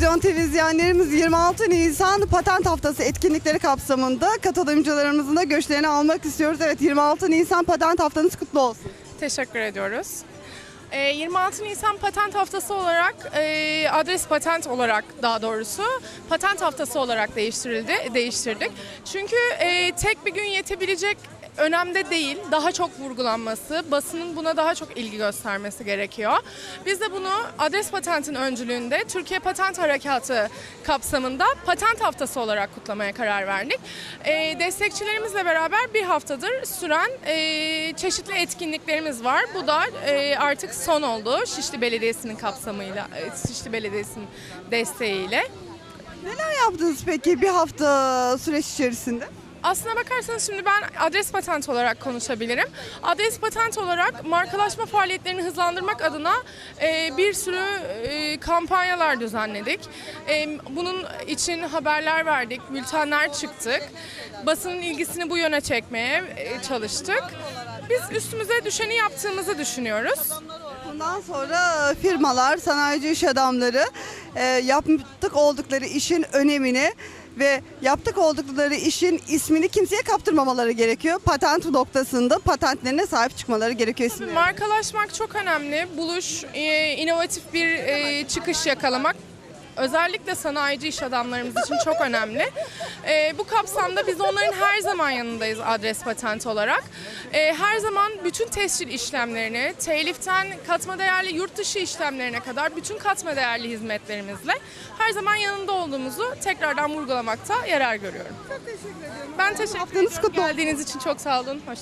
Vizyon izleyenlerimiz 26 Nisan Patent Haftası etkinlikleri kapsamında katılımcılarımızın da görüşlerini almak istiyoruz. Evet 26 Nisan Patent Haftanız kutlu olsun. Teşekkür ediyoruz. Ee, 26 Nisan Patent Haftası olarak, e, adres patent olarak daha doğrusu patent haftası olarak değiştirildi, değiştirdik. Çünkü e, tek bir gün yetebilecek önemde değil, daha çok vurgulanması, basının buna daha çok ilgi göstermesi gerekiyor. Biz de bunu adres patentin öncülüğünde Türkiye Patent Harekatı kapsamında patent haftası olarak kutlamaya karar verdik. E, destekçilerimizle beraber bir haftadır süren e, çeşitli etkinliklerimiz var. Bu da e, artık son oldu Şişli Belediyesi'nin kapsamıyla, e, Şişli Belediyesi'nin desteğiyle. Neler yaptınız peki bir hafta süreç içerisinde? Aslına bakarsanız şimdi ben adres patent olarak konuşabilirim. Adres patent olarak markalaşma faaliyetlerini hızlandırmak adına e, bir sürü e, kampanyalar düzenledik. E, bunun için haberler verdik, bültenler çıktık. Basının ilgisini bu yöne çekmeye e, çalıştık. Biz üstümüze düşeni yaptığımızı düşünüyoruz. Bundan sonra firmalar, sanayici iş adamları e, yaptık oldukları işin önemini ve yaptık oldukları işin ismini kimseye kaptırmamaları gerekiyor. Patent noktasında patentlerine sahip çıkmaları gerekiyor isimleri. Markalaşmak çok önemli. Buluş, e, inovatif bir e, çıkış yakalamak özellikle sanayici iş adamlarımız için çok önemli. E, bu kapsamda biz onların her zaman yanındayız adres patent olarak. E, her zaman bütün tescil işlemlerini, teliften katma değerli yurt dışı işlemlerine kadar bütün katma değerli hizmetlerimizle her zaman yanında olduğumuzu tekrardan vurgulamakta yarar görüyorum. Çok teşekkür ediyorum. Ben teşekkür Haftanız ederim. kutlu olsun. Geldiğiniz için çok sağ olun. Hoşça